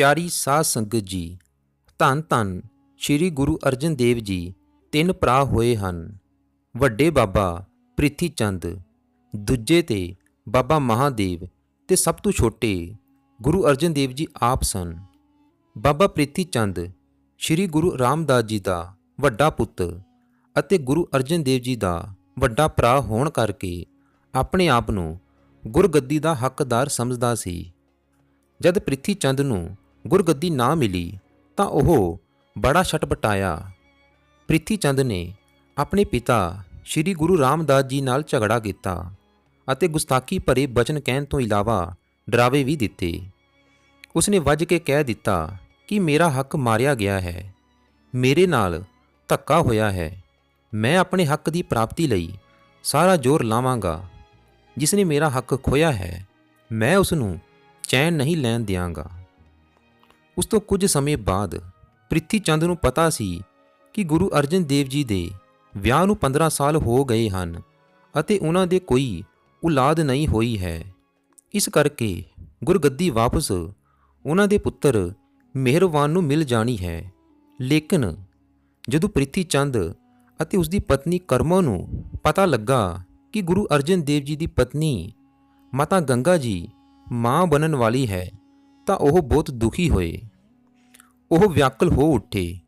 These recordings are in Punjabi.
ਪਿਆਰੀ ਸਾਧ ਸੰਗਤ ਜੀ, ਧੰਨ ਧੰਨ ਸ੍ਰੀ ਗੁਰੂ ਅਰਜਨ ਦੇਵ ਜੀ, ਤਿੰਨ ਭਰਾ ਹੋਏ ਹਨ। ਵੱਡੇ ਬਾਬਾ ਪ੍ਰਿਥੀ ਚੰਦ, ਦੂਜੇ ਤੇ ਬਾਬਾ ਮਹਾਦੇਵ ਤੇ ਸਭ ਤੋਂ ਛੋਟੇ ਗੁਰੂ ਅਰਜਨ ਦੇਵ ਜੀ ਆਪ ਸਨ। ਬਾਬਾ ਪ੍ਰਿਥੀ ਚੰਦ, ਸ੍ਰੀ ਗੁਰੂ ਰਾਮਦਾਸ ਜੀ ਦਾ ਵੱਡਾ ਪੁੱਤ ਅਤੇ ਗੁਰੂ ਅਰਜਨ ਦੇਵ ਜੀ ਦਾ ਵੱਡਾ ਭਰਾ ਹੋਣ ਕਰਕੇ ਆਪਣੇ ਆਪ ਨੂੰ ਗੁਰਗੱਦੀ ਦਾ ਹੱਕਦਾਰ ਸਮਝਦਾ ਸੀ। ਜਦ ਪ੍ਰਿਥੀ ਚੰਦ ਨੂੰ ਗੁਰਗੱਦੀ ਨਾ ਮਿਲੀ ਤਾਂ ਉਹ ਬੜਾ ਛਟਪਟਾਇਆ ਪ੍ਰਿਥੀ ਚੰਦ ਨੇ ਆਪਣੇ ਪਿਤਾ ਸ੍ਰੀ ਗੁਰੂ ਰਾਮਦਾਸ ਜੀ ਨਾਲ ਝਗੜਾ ਕੀਤਾ ਅਤੇ ਗੁਸਤਾਖੀ ਭਰੇ ਬਚਨ ਕਹਿਣ ਤੋਂ ਇਲਾਵਾ ਡਰਾਵੇ ਵੀ ਦਿੱਤੇ। ਉਸਨੇ ਵੱਜ ਕੇ ਕਹਿ ਦਿੱਤਾ ਕਿ ਮੇਰਾ ਹੱਕ ਮਾਰਿਆ ਗਿਆ ਹੈ। ਮੇਰੇ ਨਾਲ ਧੱਕਾ ਹੋਇਆ ਹੈ। ਮੈਂ ਆਪਣੇ ਹੱਕ ਦੀ ਪ੍ਰਾਪਤੀ ਲਈ ਸਾਰਾ ਜ਼ੋਰ ਲਾਵਾਂਗਾ। ਜਿਸ ਨੇ ਮੇਰਾ ਹੱਕ ਖੋਇਆ ਹੈ, ਮੈਂ ਉਸ ਨੂੰ ਚੈਨ ਨਹੀਂ ਲੈਣ ਦਿਆਂਗਾ। ਉਸ ਤੋਂ ਕੁਝ ਸਮੇਂ ਬਾਅਦ ਪ੍ਰਿਥੀ ਚੰਦ ਨੂੰ ਪਤਾ ਸੀ ਕਿ ਗੁਰੂ ਅਰਜਨ ਦੇਵ ਜੀ ਦੇ ਵਿਆਹ ਨੂੰ 15 ਸਾਲ ਹੋ ਗਏ ਹਨ ਅਤੇ ਉਹਨਾਂ ਦੇ ਕੋਈ ਔਲਾਦ ਨਹੀਂ ਹੋਈ ਹੈ। ਇਸ ਕਰਕੇ ਗੁਰਗੱਦੀ ਵਾਪਸ ਉਹਨਾਂ ਦੇ ਪੁੱਤਰ ਮਿਹਰਵਾਨ ਨੂੰ ਮਿਲ ਜਾਣੀ ਹੈ। ਲੇਕਿਨ ਜਦੋਂ ਪ੍ਰਿਥੀ ਚੰਦ ਅਤੇ ਉਸ ਦੀ ਪਤਨੀ ਕਰਮਾ ਨੂੰ ਪਤਾ ਲੱਗਾ ਕਿ ਗੁਰੂ ਅਰਜਨ ਦੇਵ ਜੀ ਦੀ ਪਤਨੀ ਮਾਤਾ ਗੰਗਾ ਜੀ ਮਾਂ ਬਣਨ ਵਾਲੀ ਹੈ ਤਾਂ ਉਹ ਬਹੁਤ ਦੁਖੀ ਹੋਏ। ਉਹ ਵਿਆਕਲ ਹੋ ਉੱਠੇ।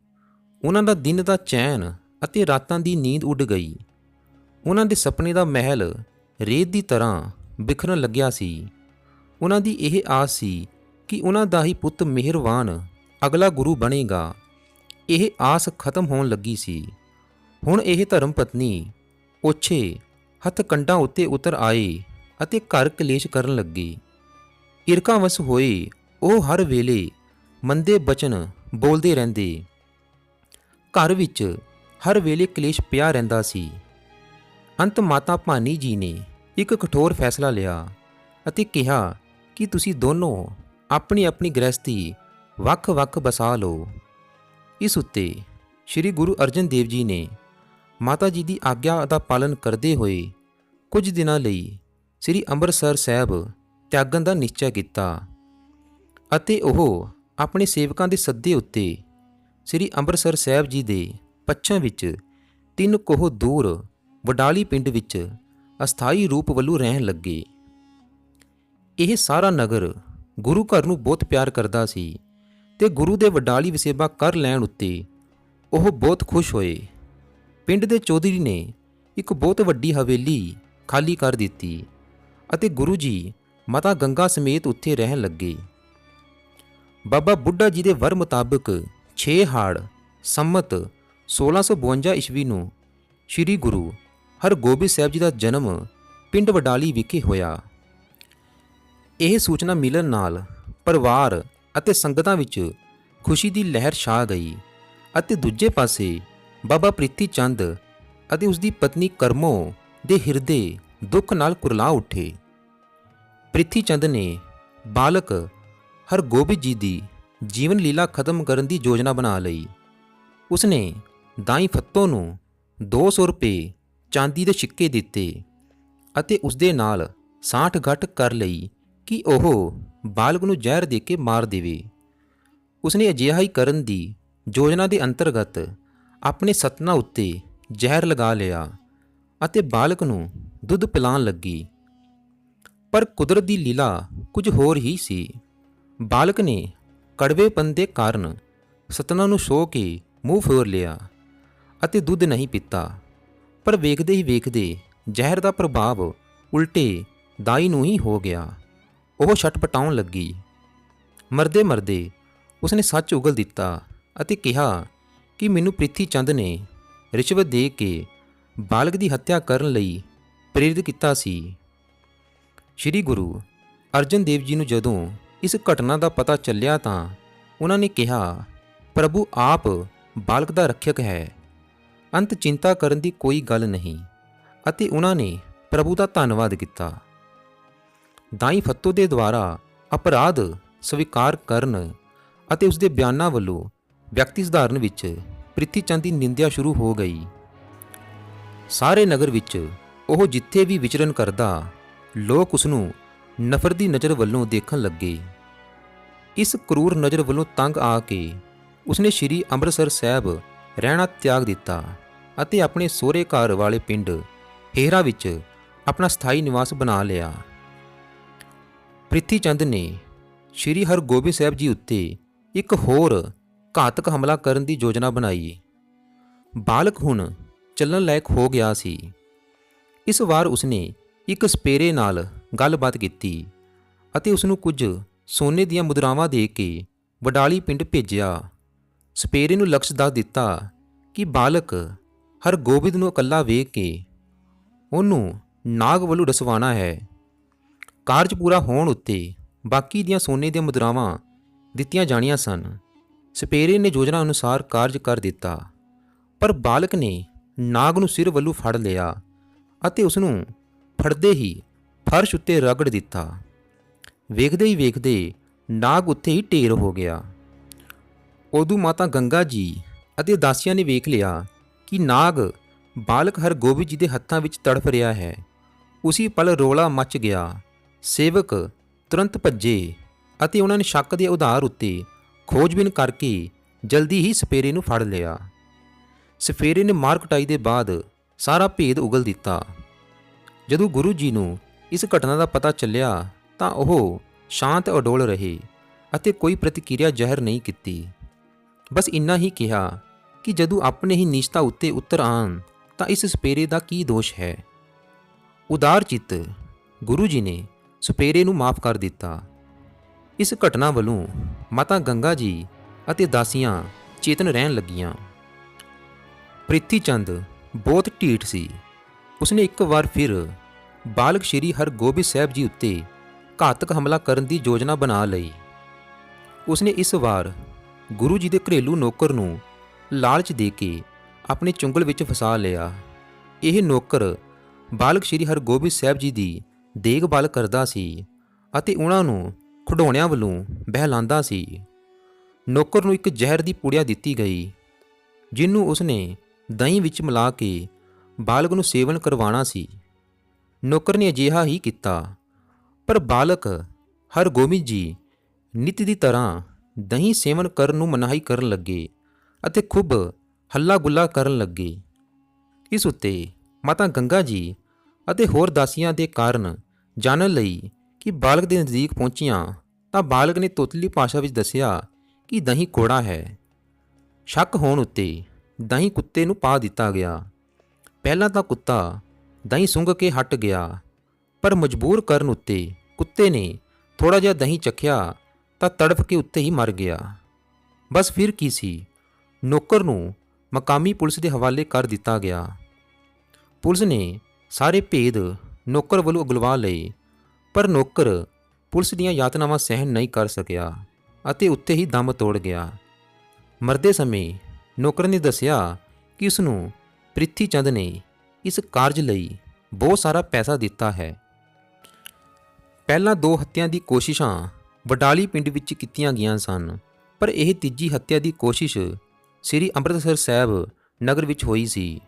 ਉਹਨਾਂ ਦਾ ਦਿਨ ਦਾ ਚੈਨ ਅਤੇ ਰਾਤਾਂ ਦੀ ਨੀਂਦ ਉੱਡ ਗਈ। ਉਹਨਾਂ ਦੇ ਸੁਪਨੇ ਦਾ ਮਹਿਲ ਰੇਤ ਦੀ ਤਰ੍ਹਾਂ ਬਿਖਰਨ ਲੱਗਿਆ ਸੀ। ਉਹਨਾਂ ਦੀ ਇਹ ਆਸ ਸੀ ਕਿ ਉਹਨਾਂ ਦਾ ਹੀ ਪੁੱਤ ਮਿਹਰਵਾਨ ਅਗਲਾ ਗੁਰੂ ਬਣੇਗਾ। ਇਹ ਆਸ ਖਤਮ ਹੋਣ ਲੱਗੀ ਸੀ। ਹੁਣ ਇਹ ਧਰਮ ਪਤਨੀ ਓਛੇ ਹੱਥ ਕੰਡਾਂ ਉੱਤੇ ਉਤਰ ਆਏ ਅਤੇ ਘਰ ਕਲੇਸ਼ ਕਰਨ ਲੱਗੇ। ਇਰਕਾਵਸ ਹੋਏ, ਉਹ ਹਰ ਵੇਲੇ ਮੰਦੇ ਬਚਨ ਬੋਲਦੇ ਰਹਿੰਦੇ। ਘਰ ਵਿੱਚ ਹਰ ਵੇਲੇ ਕਲੇਸ਼ ਪਿਆ ਰਹਿੰਦਾ ਸੀ। ਅੰਤ ਮਾਤਾ ਭਾਨੀ ਜੀ ਨੇ ਇੱਕ ਕਠੋਰ ਫੈਸਲਾ ਲਿਆ ਅਤੇ ਕਿਹਾ ਕਿ ਤੁਸੀਂ ਦੋਨੋਂ ਆਪਣੀ ਆਪਣੀ ਗ੍ਰਸਤੀ ਵੱਖ-ਵੱਖ ਬਸਾ ਲਓ। ਇਸ ਉੱਤੇ ਸ੍ਰੀ ਗੁਰੂ ਅਰਜਨ ਦੇਵ ਜੀ ਨੇ ਮਾਤਾ ਜੀ ਦੀ ਆਗਿਆ ਦਾ ਪਾਲਨ ਕਰਦੇ ਹੋਏ ਕੁਝ ਦਿਨਾਂ ਲਈ ਸ੍ਰੀ ਅੰਮ੍ਰਿਤਸਰ ਸਾਹਿਬ ਤਿਆਗਣ ਦਾ ਨਿਸ਼ਚੈ ਕੀਤਾ ਅਤੇ ਉਹ ਆਪਣੇ ਸੇਵਕਾਂ ਦੇ ਸੱਦੇ ਉੱਤੇ ਸ੍ਰੀ ਅੰਮ੍ਰਿਤਸਰ ਸਾਹਿਬ ਜੀ ਦੇ ਪੱਛਮ ਵਿੱਚ ਤਿੰਨ ਕੋਹ ਦੂਰ ਵਡਾਲੀ ਪਿੰਡ ਵਿੱਚ ਅਸਥਾਈ ਰੂਪ ਵੱਲੋਂ ਰਹਿਣ ਲੱਗੇ। ਇਹ ਸਾਰਾ ਨਗਰ ਗੁਰੂ ਘਰ ਨੂੰ ਬਹੁਤ ਪਿਆਰ ਕਰਦਾ ਸੀ ਤੇ ਗੁਰੂ ਦੇ ਵਡਾਲੀ ਵਸੇਬਾ ਕਰ ਲੈਣ ਉੱਤੇ ਉਹ ਬਹੁਤ ਖੁਸ਼ ਹੋਏ। ਪਿੰਡ ਦੇ ਚੌਧਰੀ ਨੇ ਇੱਕ ਬਹੁਤ ਵੱਡੀ ਹਵੇਲੀ ਖਾਲੀ ਕਰ ਦਿੱਤੀ ਅਤੇ ਗੁਰੂ ਜੀ ਮਾਤਾ ਗੰਗਾ ਸਮੇਤ ਉੱਥੇ ਰਹਿਣ ਲੱਗੇ। ਬਾਬਾ ਬੁੱਢਾ ਜੀ ਦੇ ਵਰ ਮੁਤਾਬਕ 6 ਹਾੜ ਸੰਮਤ 1652 ਈਸਵੀ ਨੂੰ ਸ੍ਰੀ ਗੁਰੂ ਹਰਗੋਬਿੰਦ ਸਾਹਿਬ ਜੀ ਦਾ ਜਨਮ ਪਿੰਡ ਵਡਾਲੀ ਵਿਖੇ ਹੋਇਆ। ਇਹ ਸੂਚਨਾ ਮਿਲਣ ਨਾਲ ਪਰਿਵਾਰ ਅਤੇ ਸੰਗਤਾਂ ਵਿੱਚ ਖੁਸ਼ੀ ਦੀ ਲਹਿਰ ਛਾ ਗਈ ਅਤੇ ਦੂਜੇ ਪਾਸੇ ਬਾਬਾ ਪ੍ਰੀਤੀ ਚੰਦ ਅਤੇ ਉਸ ਦੀ ਪਤਨੀ ਕਰਮੋ ਦੇ ਹਿਰਦੇ ਦੁੱਖ ਨਾਲ ਕੁਰਲਾ ਉੱਠੇ। ਪ੍ਰਿਥੀ ਚੰਦ ਨੇ ਬਾਲਕ ਹਰਗੋਬਿੰਦ ਜੀ ਦੀ ਜੀਵਨ ਲੀਲਾ ਖਤਮ ਕਰਨ ਦੀ ਯੋਜਨਾ ਬਣਾ ਲਈ। ਉਸਨੇ ਦਾਈ ਫੱਤੋ ਨੂੰ 200 ਰੁਪਏ ਚਾਂਦੀ ਦੇ ਸਿੱਕੇ ਦਿੱਤੇ ਅਤੇ ਉਸਦੇ ਨਾਲ ਸਾਠ ਗੱਠ ਕਰ ਲਈ ਕਿ ਉਹ ਬਾਲਕ ਨੂੰ ਜ਼ਹਿਰ ਦੇ ਕੇ ਮਾਰ ਦੇਵੇ। ਉਸਨੇ ਅਜਿਹਾ ਹੀ ਕਰਨ ਦੀ ਯੋਜਨਾ ਦੇ ਅੰਤਰਗਤ ਆਪਣੇ ਸਤਨਾ ਉੱਤੇ ਜ਼ਹਿਰ ਲਗਾ ਲਿਆ ਅਤੇ ਬਾਲਕ ਨੂੰ ਦੁੱਧ ਪਿਲਾਉਣ ਲੱਗੀ। ਪਰ ਕੁਦਰਤ ਦੀ ਲੀਲਾ ਕੁਝ ਹੋਰ ਹੀ ਸੀ। ਬਾਲਕ ਨੇ ਕੜਵੇਪਨ ਦੇ ਕਾਰਨ ਸਤਨਾ ਨੂੰ ਸੋ ਕੇ ਮੂੰਹ ਫੋਰ ਲਿਆ ਅਤੇ ਦੁੱਧ ਨਹੀਂ ਪੀਤਾ। ਪਰ ਵੇਖਦੇ ਹੀ ਵੇਖਦੇ ਜ਼ਹਿਰ ਦਾ ਪ੍ਰਭਾਵ ਉਲਟੇ ਦਾਈ ਨੂੰ ਹੀ ਹੋ ਗਿਆ। ਉਹ ਛਟਪਟਾਉਣ ਲੱਗੀ। ਮਰਦੇ ਮਰਦੇ ਉਸਨੇ ਸੱਚ ਉਗਲ ਦਿੱਤਾ ਅਤੇ ਕਿਹਾ ਕਿ ਮੈਨੂੰ ਪ੍ਰਿਥੀ ਚੰਦ ਨੇ ਰਿਸ਼ਵਤ ਦੇ ਕੇ ਬਾਲਕ ਦੀ ਹੱਤਿਆ ਕਰਨ ਲਈ ਪ੍ਰੇਰਿਤ ਕੀਤਾ ਸੀ। ਸ੍ਰੀ ਗੁਰੂ ਅਰਜਨ ਦੇਵ ਜੀ ਨੂੰ ਜਦੋਂ ਇਸ ਘਟਨਾ ਦਾ ਪਤਾ ਚੱਲਿਆ ਤਾਂ ਉਹਨਾਂ ਨੇ ਕਿਹਾ, ਪ੍ਰਭੂ ਆਪ ਬਾਲਕ ਦਾ ਰੱਖਿਅਕ ਹੈ। ਅੰਤ ਚਿੰਤਾ ਕਰਨ ਦੀ ਕੋਈ ਗੱਲ ਨਹੀਂ। ਅਤੇ ਉਹਨਾਂ ਨੇ ਪ੍ਰਭੂ ਦਾ ਧੰਨਵਾਦ ਕੀਤਾ। ਦਾਈ ਫੱਤੋ ਦੇ ਦੁਆਰਾ ਅਪਰਾਧ ਸਵੀਕਾਰ ਕਰਨ ਅਤੇ ਉਸ ਦੇ ਬਿਆਨਾਂ ਵੱਲੋਂ ਵਿਅਕਤੀ ਸੁਧਾਰਨ ਵਿੱਚ ਪ੍ਰਿਥੀ ਚੰਦ ਦੀ ਨਿੰਦਿਆ ਸ਼ੁਰੂ ਹੋ ਗਈ। ਸਾਰੇ ਨਗਰ ਵਿੱਚ ਉਹ ਜਿੱਥੇ ਵੀ ਵਿਚਰਨ ਕਰਦਾ, ਲੋਕ ਉਸ ਨੂੰ ਨਫ਼ਰਤ ਦੀ ਨਜ਼ਰ ਵੱਲੋਂ ਦੇਖਣ ਲੱਗੇ। ਇਸ ਕਰੂਰ ਨਜ਼ਰ ਵੱਲੋਂ ਤੰਗ ਆ ਕੇ ਉਸਨੇ ਸ੍ਰੀ ਅੰਮ੍ਰਿਤਸਰ ਸਾਹਿਬ ਰਹਿਣਾ ਤਿਆਗ ਦਿੱਤਾ ਅਤੇ ਆਪਣੇ ਸਹੁਰੇ ਘਰ ਵਾਲੇ ਪਿੰਡ ਹੇਰਾ ਵਿੱਚ ਆਪਣਾ ਸਥਾਈ ਨਿਵਾਸ ਬਣਾ ਲਿਆ। ਪ੍ਰਿਥੀ ਚੰਦ ਨੇ ਸ੍ਰੀ ਹਰਗੋਬਿੰਦ ਸਾਹਿਬ ਜੀ ਉੱਤੇ ਇੱਕ ਹੋਰ ਘਾਤਕ ਹਮਲਾ ਕਰਨ ਦੀ ਯੋਜਨਾ ਬਣਾਈ। ਬਾਲਕ ਹੁਣ ਚੱਲਣ ਲਾਇਕ ਹੋ ਗਿਆ ਸੀ। ਇਸ ਵਾਰ ਉਸਨੇ ਇੱਕ ਸਪੇਰੇ ਨਾਲ ਗੱਲਬਾਤ ਕੀਤੀ ਅਤੇ ਉਸ ਨੂੰ ਕੁਝ ਸੋਨੇ ਦੀਆਂ ਮੁਦਰਾਵਾਂ ਦੇ ਕੇ ਵਡਾਲੀ ਪਿੰਡ ਭੇਜਿਆ। ਸਪੇਰੇ ਨੂੰ ਲਕਸ਼ ਦੱਸ ਦਿੱਤਾ ਕਿ ਬਾਲਕ ਹਰਗੋਬਿੰਦ ਨੂੰ ਇਕੱਲਾ ਵੇਖ ਕੇ ਉਹਨੂੰ ਨਾਗ ਵੱਲੋਂ ਰਸਵਾਣਾ ਹੈ। ਕਾਰਜ ਪੂਰਾ ਹੋਣ ਉੱਤੇ ਬਾਕੀ ਦੀਆਂ ਸੋਨੇ ਦੀਆਂ ਮੁਦਰਾਵਾਂ ਦਿੱਤੀਆਂ ਜਾਣੀਆਂ ਸਨ। ਸਪੇਰੇ ਨੇ ਯੋਜਨਾ ਅਨੁਸਾਰ ਕਾਰਜ ਕਰ ਦਿੱਤਾ, ਪਰ ਬਾਲਕ ਨੇ ਨਾਗ ਨੂੰ ਸਿਰ ਵੱਲੋਂ ਫੜ ਲਿਆ ਅਤੇ ਉਸ ਨੂੰ ਫੜਦੇ ਹੀ ਫਰਸ਼ ਉੱਤੇ ਰਗੜ ਦਿੱਤਾ। ਵੇਖਦੇ ਹੀ ਵੇਖਦੇ ਨਾਗ ਉੱਥੇ ਹੀ ਢੇਰ ਹੋ ਗਿਆ। ਉਦੋਂ ਮਾਤਾ ਗੰਗਾ ਜੀ ਅਤੇ ਦਾਸੀਆਂ ਨੇ ਵੇਖ ਲਿਆ ਕਿ ਨਾਗ ਬਾਲਕ ਹਰਗੋਬਿੰਦ ਜੀ ਦੇ ਹੱਥਾਂ ਵਿੱਚ ਤੜਫ ਰਿਹਾ ਹੈ। ਉਸੇ ਪਲ ਰੋਲਾ ਮਚ ਗਿਆ। ਸੇਵਕ ਤੁਰੰਤ ਭੱਜੇ ਅਤੇ ਉਹਨਾਂ ਨੇ ਸ਼ੱਕ ਦੇ ਉਧਾਰ ਉੱਤੇ ਖੋਜਬੀਨ ਕਰਕੇ ਜਲਦੀ ਹੀ ਸਪੇਰੇ ਨੂੰ ਫੜ ਲਿਆ। ਸਫੇਰੇ ਨੇ ਮਾਰ ਕਟਾਈ ਦੇ ਬਾਅਦ ਸਾਰਾ ਭੇਦ ਉਗਲ ਦਿੱਤਾ। ਜਦੋਂ ਗੁਰੂ ਜੀ ਨੂੰ ਇਸ ਘਟਨਾ ਦਾ ਪਤਾ ਚੱਲਿਆ ਤਾਂ ਉਹ ਸ਼ਾਂਤ ਅਡੋਲ ਰਹੇ ਅਤੇ ਕੋਈ ਪ੍ਰਤੀਕਿਰਿਆ ਜ਼ਾਹਿਰ ਨਹੀਂ ਕੀਤੀ। ਬਸ ਇੰਨਾ ਹੀ ਕਿਹਾ ਕਿ ਜਦੋਂ ਆਪਣੇ ਹੀ ਨਿਸ਼ਤਾ ਉੱਤੇ ਉਤਰ ਆਣ ਤਾਂ ਇਸ ਸਪੇਰੇ ਦਾ ਕੀ ਦੋਸ਼ ਹੈ। ਉਦਾਰ ਚਿੱਤ ਗੁਰੂ ਜੀ ਨੇ ਸਪੇਰੇ ਨੂੰ ਮਾਫ ਕਰ ਦਿੱਤਾ। ਇਸ ਘਟਨਾ ਵੱਲੋਂ ਮਾਤਾ ਗੰਗਾ ਜੀ ਅਤੇ ਦਾਸੀਆਂ ਚੇਤਨ ਰਹਿਣ ਲੱਗੀਆਂ। ਪ੍ਰਿਥੀ ਚੰਦ ਬਹੁਤ ਢੀਠ ਸੀ। ਉਸਨੇ ਇੱਕ ਵਾਰ ਫਿਰ ਬਾਲਕ ਸ਼੍ਰੀ ਹਰਗੋਬਿੰਦ ਸਾਹਿਬ ਜੀ ਉੱਤੇ ਘਾਤਕ ਹਮਲਾ ਕਰਨ ਦੀ ਯੋਜਨਾ ਬਣਾ ਲਈ। ਉਸਨੇ ਇਸ ਵਾਰ ਗੁਰੂ ਜੀ ਦੇ ਘਰੇਲੂ ਨੌਕਰ ਨੂੰ ਲਾਲਚ ਦੇ ਕੇ ਆਪਣੇ ਚੁੰਗਲ ਵਿੱਚ ਫਸਾ ਲਿਆ। ਇਹ ਨੌਕਰ ਬਾਲਕ ਸ਼੍ਰੀ ਹਰਗੋਬਿੰਦ ਸਾਹਿਬ ਜੀ ਦੀ ਦੇਖਭਾਲ ਕਰਦਾ ਸੀ ਅਤੇ ਉਹਨਾਂ ਨੂੰ ਖਿਡੌਣਿਆਂ ਵੱਲੋਂ ਬਹਿਲਾਂਦਾ ਸੀ। ਨੌਕਰ ਨੂੰ ਇੱਕ ਜ਼ਹਿਰ ਦੀ ਪੁੜਿਆ ਦਿੱਤੀ ਗਈ ਜਿਹਨੂੰ ਉਸਨੇ ਦਹੀਂ ਵਿੱਚ ਮਿਲਾ ਕੇ ਬਾਲਕ ਨੂੰ ਸੇਵਨ ਕਰਵਾਉਣਾ ਸੀ। ਨੌਕਰ ਨੇ ਅਜਿਹਾ ਹੀ ਕੀਤਾ। ਪਰ ਬਾਲਕ ਹਰਗੋਬਿੰਦ ਜੀ ਨਿਤ ਦੀ ਤਰ੍ਹਾਂ ਦਹੀਂ ਸੇਵਨ ਕਰਨ ਨੂੰ ਮਨਾਹੀ ਕਰਨ ਲੱਗੇ ਅਤੇ ਖੂਬ ਹੱਲਾ ਗੁੱਲਾ ਕਰਨ ਲੱਗੇ। ਇਸ ਉੱਤੇ ਮਾਤਾ ਗੰਗਾ ਜੀ ਅਤੇ ਹੋਰ ਦਾਸੀਆਂ ਦੇ ਕਾਰਨ ਜਾਣਨ ਲਈ ਕਿ ਬਾਲਕ ਦੇ ਨਜ਼ਦੀਕ ਪਹੁੰਚੀਆਂ ਤਾਂ ਬਾਲਕ ਨੇ ਤੋਤਲੀ ਭਾਸ਼ਾ ਵਿੱਚ ਦੱਸਿਆ ਕਿ ਦਹੀਂ ਕੋੜਾ ਹੈ। ਸ਼ੱਕ ਹੋਣ ਉੱਤੇ ਦਹੀਂ ਕੁੱਤੇ ਨੂੰ ਪਾ ਦਿੱਤਾ ਗਿਆ। ਪਹਿਲਾਂ ਤਾਂ ਕੁੱਤਾ ਦਹੀਂ ਸੁੰਘ ਕੇ ਹਟ ਗਿਆ। ਪਰ ਮਜਬੂਰ ਕਰਨ ਉੱਤੇ ਕੁੱਤੇ ਨੇ ਥੋੜਾ ਜਿਹਾ ਦਹੀਂ ਚੱਖਿਆ ਤਾਂ ਤੜਫ ਕੇ ਉੱਤੇ ਹੀ ਮਰ ਗਿਆ। ਬਸ ਫਿਰ ਕੀ ਸੀ? ਨੌਕਰ ਨੂੰ ਮਕਾਮੀ ਪੁਲਿਸ ਦੇ ਹਵਾਲੇ ਕਰ ਦਿੱਤਾ ਗਿਆ। ਪੁਲਿਸ ਨੇ ਸਾਰੇ ਭੇਦ ਨੌਕਰ ਵੱਲੋਂ ਅਗਲਵਾ ਲਏ, ਪਰ ਨੌਕਰ ਪੁਲਿਸ ਦੀਆਂ ਯਾਤਨਾਵਾਂ ਸਹਿਣ ਨਹੀਂ ਕਰ ਸਕਿਆ ਅਤੇ ਉੱਤੇ ਹੀ ਦਮ ਤੋੜ ਗਿਆ। ਮਰਦੇ ਸਮੇਂ ਨੌਕਰ ਨੇ ਦੱਸਿਆ ਕਿ ਉਸ ਨੂੰ ਪ੍ਰਿਥੀ ਚੰਦ ਨੇ ਇਸ ਕਾਰਜ ਲਈ ਬਹੁਤ ਸਾਰਾ ਪੈਸਾ ਦਿੱਤਾ ਹੈ। ਪਹਿਲਾਂ ਦੋ ਹੱਤਿਆਂ ਦੀ ਕੋਸ਼ਿਸ਼ਾਂ ਵਡਾਲੀ ਪਿੰਡ ਵਿੱਚ ਕੀਤੀਆਂ ਗਈਆਂ ਸਨ, ਪਰ ਇਹ ਤੀਜੀ ਹੱਤਿਆ ਦੀ ਕੋਸ਼ਿਸ਼ ਸ੍ਰੀ ਅੰਮ੍ਰਿਤਸਰ ਸਾਹਿਬ ਨਗਰ ਵਿੱਚ ਹੋਈ ਸੀ।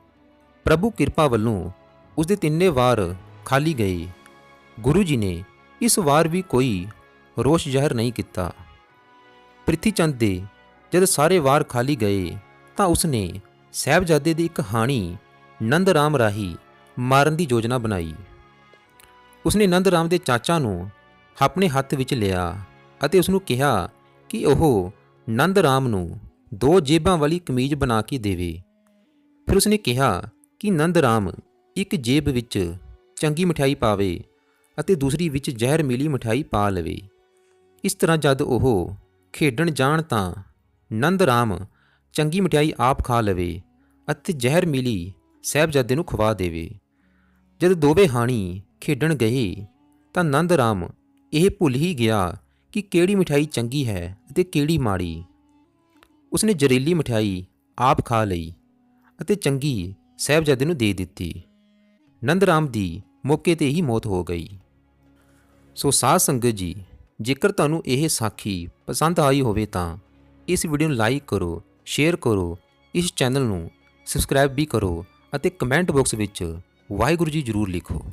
ਪ੍ਰਭੂ ਕਿਰਪਾ ਵੱਲੋਂ ਉਸ ਦੇ ਤਿੰਨੇ ਵਾਰ ਖਾਲੀ ਗਏ। ਗੁਰੂ ਜੀ ਨੇ ਇਸ ਵਾਰ ਵੀ ਕੋਈ ਰੋਸ਼ ਜ਼ਹਿਰ ਨਹੀਂ ਕੀਤਾ। ਪ੍ਰਿਥੀ ਚੰਦ ਦੇ ਜਦ ਸਾਰੇ ਵਾਰ ਖਾਲੀ ਗਏ ਤਾਂ ਉਸਨੇ ਸਾਹਿਬਜ਼ਾਦੇ ਦੀ ਇੱਕ ਹਾਣੀ ਨੰਦ ਰਾਮ ਰਾਹੀ ਮਾਰਨ ਦੀ ਯੋਜਨਾ ਬਣਾਈ। ਉਸਨੇ ਨੰਦ ਰਾਮ ਦੇ ਚਾਚਾ ਨੂੰ ਆਪਣੇ ਹੱਥ ਵਿੱਚ ਲਿਆ ਅਤੇ ਉਸ ਨੂੰ ਕਿਹਾ ਕਿ ਉਹ ਨੰਦ ਰਾਮ ਨੂੰ ਦੋ ਜੇਬਾਂ ਵਾਲੀ ਕਮੀਜ਼ ਬਣਾ ਕੇ ਦੇਵੇ। ਫਿਰ ਉਸਨੇ ਕਿਹਾ ਕਿ ਨੰਦ ਰਾਮ ਇੱਕ ਜੇਬ ਵਿੱਚ ਚੰਗੀ ਮਠਿਆਈ ਪਾਵੇ ਅਤੇ ਦੂਸਰੀ ਵਿੱਚ ਜ਼ਹਿਰ ਮਿਲੀ ਮਠਿਆਈ ਪਾ ਲਵੇ। ਇਸ ਤਰ੍ਹਾਂ ਜਦ ਉਹ ਖੇਡਣ ਜਾਣ ਤਾਂ ਨੰਦ ਰਾਮ ਚੰਗੀ ਮਠਿਆਈ ਆਪ ਖਾ ਲਵੇ ਅਤੇ ਜ਼ਹਿਰ ਮਿਲੀ ਸਾਹਿਬਜ਼ਾਦੇ ਨੂੰ ਖਵਾ ਦੇਵੇ। ਜਦ ਦੋਵੇਂ ਹਾਣੀ ਖੇਡਣ ਗਏ, ਤਾਂ ਨੰਦ ਰਾਮ ਇਹ ਭੁੱਲ ਹੀ ਗਿਆ ਕਿ ਕਿਹੜੀ ਮਠਿਆਈ ਚੰਗੀ ਹੈ ਅਤੇ ਕਿਹੜੀ ਮਾੜੀ। ਉਸਨੇ ਜ਼ਹਿਰੀਲੀ ਮਠਿਆਈ ਆਪ ਖਾ ਲਈ ਅਤੇ ਚੰਗੀ ਸਾਹਿਬਜ਼ਾਦੇ ਨੂੰ ਦੇ ਦਿੱਤੀ। ਨੰਦ ਰਾਮ ਦੀ ਮੌਕੇ ਤੇ ਹੀ ਮੌਤ ਹੋ ਗਈ। ਸੋ ਸਾਧ ਸੰਗਤ ਜੀ, ਜੇਕਰ ਤੁਹਾਨੂੰ ਇਹ ਸਾਖੀ ਪਸੰਦ ਆਈ ਹੋਵੇ ਤਾਂ ਇਸ ਵੀਡੀਓ ਨੂੰ ਲਾਈਕ ਕਰੋ, ਸ਼ੇਅਰ ਕਰੋ, ਇਸ ਚੈਨਲ ਨੂੰ ਸਬਸਕ੍ਰਾਈਬ ਵੀ ਕਰੋ ਅਤੇ ਕਮੈਂਟ ਬਾਕਸ ਵਿੱਚ ਵਾਹਿਗੁਰੂ ਜੀ ਜ਼ਰੂਰ ਲਿਖੋ।